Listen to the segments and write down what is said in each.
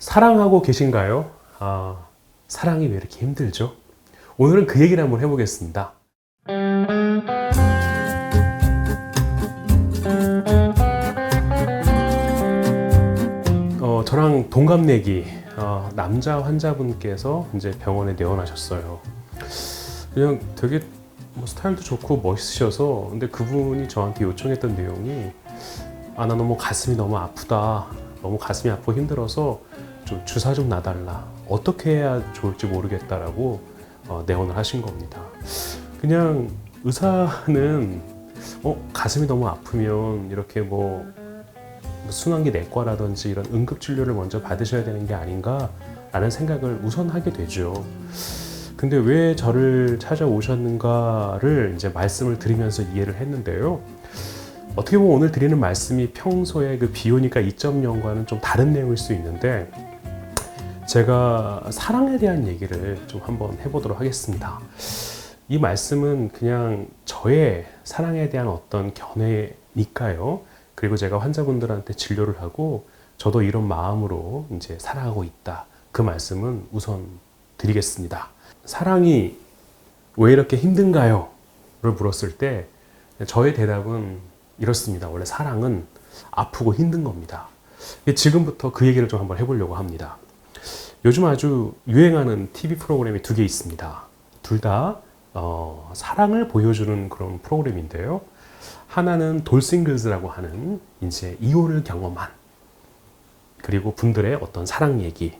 사랑하고 계신가요? 아, 사랑이 왜 이렇게 힘들죠? 오늘은 그 얘기를 한번 해보겠습니다. 어, 저랑 동갑내기 어, 남자 환자분께서 이제 병원에 내원하셨어요. 그냥 되게 뭐 스타일도 좋고 멋있으셔서 근데 그분이 저한테 요청했던 내용이 아 나 너무 가슴이 너무 아프다 너무 가슴이 아프고 힘들어서 좀 주사 좀 놔달라 어떻게 해야 좋을지 모르겠다라고 어, 내원을 하신 겁니다. 그냥 의사는 어, 가슴이 너무 아프면 이렇게 뭐 순환기 내과라든지 이런 응급 진료를 먼저 받으셔야 되는 게 아닌가라는 생각을 우선 하게 되죠. 근데 왜 저를 찾아오셨는가를 이제 말씀을 드리면서 이해를 했는데요. 어떻게 보면 오늘 드리는 말씀이 평소에 그 비오니까 2.0과는 좀 다른 내용일 수 있는데 제가 사랑에 대한 얘기를 좀 한번 해보도록 하겠습니다. 이 말씀은 그냥 저의 사랑에 대한 어떤 견해니까요. 그리고 제가 환자분들한테 진료를 하고 저도 이런 마음으로 이제 살아가고 있다. 그 말씀은 우선 드리겠습니다. 사랑이 왜 이렇게 힘든가요? 를 물었을 때 저의 대답은 이렇습니다. 원래 사랑은 아프고 힘든 겁니다. 지금부터 그 얘기를 좀 한번 해보려고 합니다. 요즘 아주 유행하는 TV 프로그램이 두 개 있습니다. 둘다 어, 사랑을 보여주는 그런 프로그램인데요. 하나는 돌싱글즈라고 하는 이제 이혼을 경험한 그리고 분들의 어떤 사랑 얘기.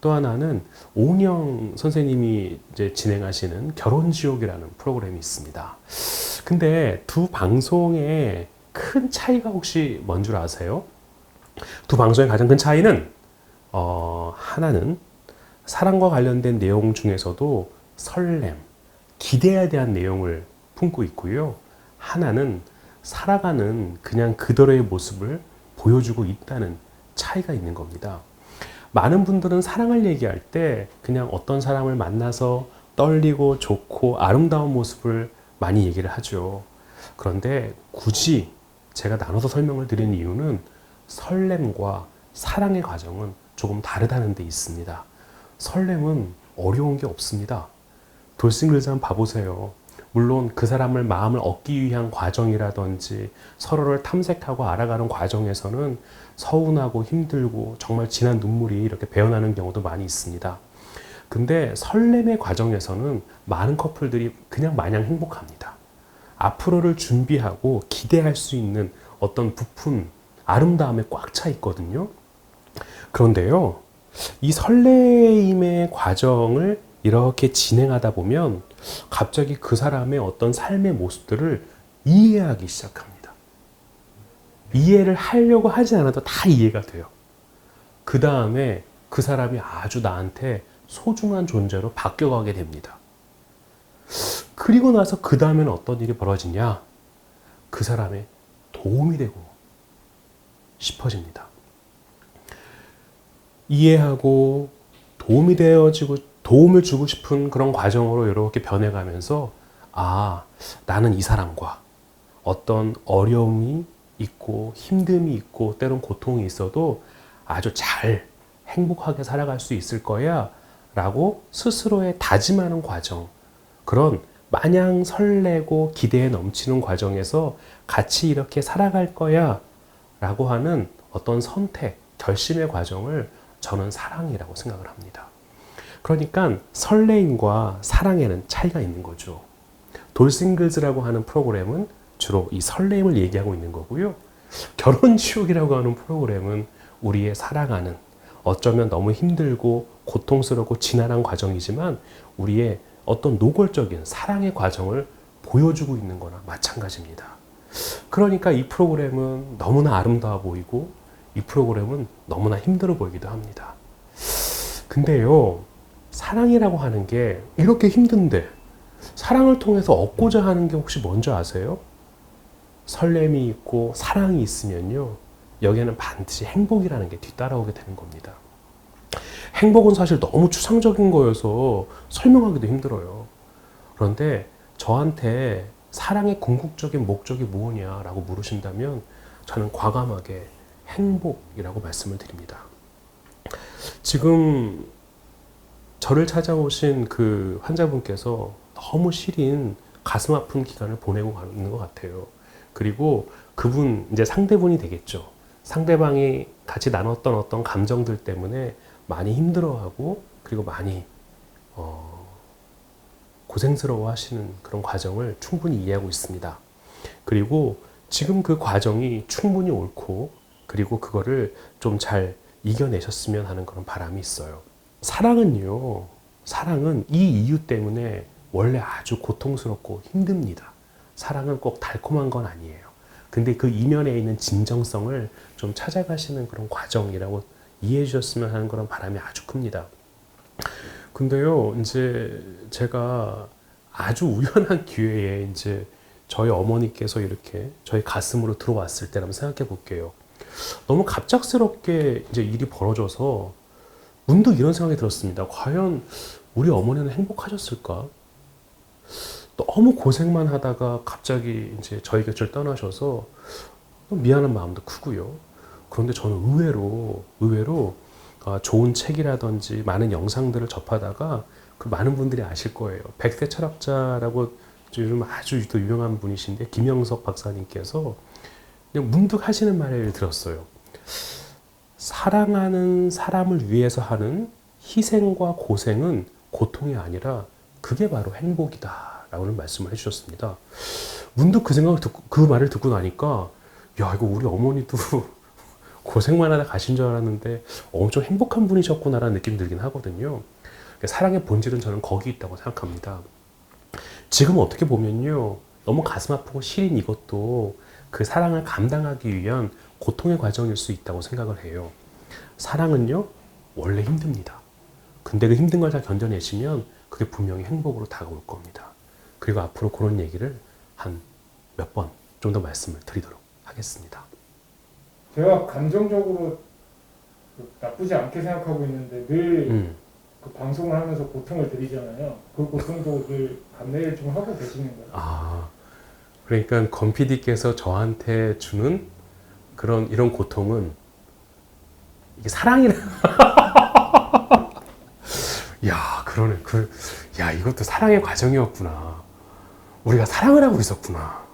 또 하나는 오은영 선생님이 이제 진행하시는 결혼지옥이라는 프로그램이 있습니다. 근데 두 방송의 큰 차이가 혹시 뭔 줄 아세요? 두 방송의 가장 큰 차이는 어, 하나는 사랑과 관련된 내용 중에서도 설렘, 기대에 대한 내용을 품고 있고요. 하나는 살아가는 그냥 그대로의 모습을 보여주고 있다는 차이가 있는 겁니다. 많은 분들은 사랑을 얘기할 때 그냥 어떤 사람을 만나서 떨리고 좋고 아름다운 모습을 많이 얘기를 하죠. 그런데 굳이 제가 나눠서 설명을 드린 이유는 설렘과 사랑의 과정은 조금 다르다는 데 있습니다. 설렘은 어려운 게 없습니다. 돌싱글즈 한번 봐보세요. 물론 그 사람을 마음을 얻기 위한 과정이라든지 서로를 탐색하고 알아가는 과정에서는 서운하고 힘들고 정말 진한 눈물이 이렇게 배어나는 경우도 많이 있습니다. 근데 설렘의 과정에서는 많은 커플들이 그냥 마냥 행복합니다. 앞으로를 준비하고 기대할 수 있는 어떤 부푼 아름다움에 꽉 차 있거든요. 그런데요, 이 설레임의 과정을 이렇게 진행하다 보면 갑자기 그 사람의 어떤 삶의 모습들을 이해하기 시작합니다. 이해를 하려고 하지 않아도 다 이해가 돼요. 그 다음에 그 사람이 아주 나한테 소중한 존재로 바뀌어가게 됩니다. 그리고 나서 그 다음에는 어떤 일이 벌어지냐? 그 사람의 도움이 되고 싶어집니다. 이해하고 도움이 되어지고 도움을 주고 싶은 그런 과정으로 이렇게 변해가면서 아, 나는 이 사람과 어떤 어려움이 있고 힘듦이 있고 때론 고통이 있어도 아주 잘 행복하게 살아갈 수 있을 거야 라고 스스로에 다짐하는 과정. 그런 마냥 설레고 기대에 넘치는 과정에서 같이 이렇게 살아갈 거야 라고 하는 어떤 선택, 결심의 과정을 저는 사랑이라고 생각을 합니다. 그러니까 설레임과 사랑에는 차이가 있는 거죠. 돌싱글즈라고 하는 프로그램은 주로 이 설레임을 얘기하고 있는 거고요. 결혼지옥이라고 하는 프로그램은 우리의 사랑하는 어쩌면 너무 힘들고 고통스럽고 지난한 과정이지만 우리의 어떤 노골적인 사랑의 과정을 보여주고 있는 거나 마찬가지입니다. 그러니까 이 프로그램은 너무나 아름다워 보이고 이 프로그램은 너무나 힘들어 보이기도 합니다. 근데요, 사랑이라고 하는 게 이렇게 힘든데 사랑을 통해서 얻고자 하는 게 혹시 뭔지 아세요? 설렘이 있고 사랑이 있으면요, 여기에는 반드시 행복이라는 게 뒤따라오게 되는 겁니다. 행복은 사실 너무 추상적인 거여서 설명하기도 힘들어요. 그런데 저한테 사랑의 궁극적인 목적이 무엇이냐라고 물으신다면 저는 과감하게 행복이라고 말씀을 드립니다. 지금 저를 찾아오신 그 환자분께서 너무 시린 가슴 아픈 기간을 보내고 가는 것 같아요. 그리고 그분 이제 상대분이 되겠죠. 상대방이 같이 나눴던 어떤 감정들 때문에 많이 힘들어하고 그리고 많이 어, 고생스러워 하시는 그런 과정을 충분히 이해하고 있습니다. 그리고 지금 그 과정이 충분히 옳고 그리고 그거를 좀 잘 이겨내셨으면 하는 그런 바람이 있어요. 사랑은요, 사랑은 이 이유 때문에 원래 아주 고통스럽고 힘듭니다. 사랑은 꼭 달콤한 건 아니에요. 근데 그 이면에 있는 진정성을 좀 찾아가시는 그런 과정이라고 이해해 주셨으면 하는 그런 바람이 아주 큽니다. 근데요, 이제 제가 아주 우연한 기회에 이제 저희 어머니께서 이렇게 저희 가슴으로 들어왔을 때라면 생각해 볼게요. 너무 갑작스럽게 이제 일이 벌어져서 문득 이런 생각이 들었습니다. 과연 우리 어머니는 행복하셨을까? 너무 고생만 하다가 갑자기 이제 저희 곁을 떠나셔서 미안한 마음도 크고요. 그런데 저는 의외로 의외로 아, 좋은 책이라든지 많은 영상들을 접하다가 그 많은 분들이 아실 거예요. 백세 철학자라고 요즘 아주 또 유명한 분이신데 김영석 박사님께서 문득 하시는 말을 들었어요. 사랑하는 사람을 위해서 하는 희생과 고생은 고통이 아니라 그게 바로 행복이다. 라고는 말씀을 해주셨습니다. 문득 그 생각을 듣고, 그 말을 듣고 나니까, 야, 이거 우리 어머니도 고생만 하다 가신 줄 알았는데 엄청 행복한 분이셨구나라는 느낌이 들긴 하거든요. 사랑의 본질은 저는 거기 있다고 생각합니다. 지금 어떻게 보면요. 너무 가슴 아프고 시린 이것도 그 사랑을 감당하기 위한 고통의 과정일 수 있다고 생각을 해요. 사랑은요, 원래 힘듭니다. 근데 그 힘든 걸다 견뎌내시면 그게 분명히 행복으로 다가올 겁니다. 그리고 앞으로 그런 얘기를 한 몇번 정도 말씀을 드리도록 하겠습니다. 제가 감정적으로 그 나쁘지 않게 생각하고 있는데 늘 음, 그 방송을 하면서 고통을 드리잖아요. 그 고통도 늘 감내를 좀 하고 계시는 거예요. 아, 그러니까 건 PD께서 저한테 주는 그런 이런 고통은 이게 사랑이라. 야, 그러네. 그, 야, 이것도 사랑의 과정이었구나. 우리가 사랑을 하고 있었구나.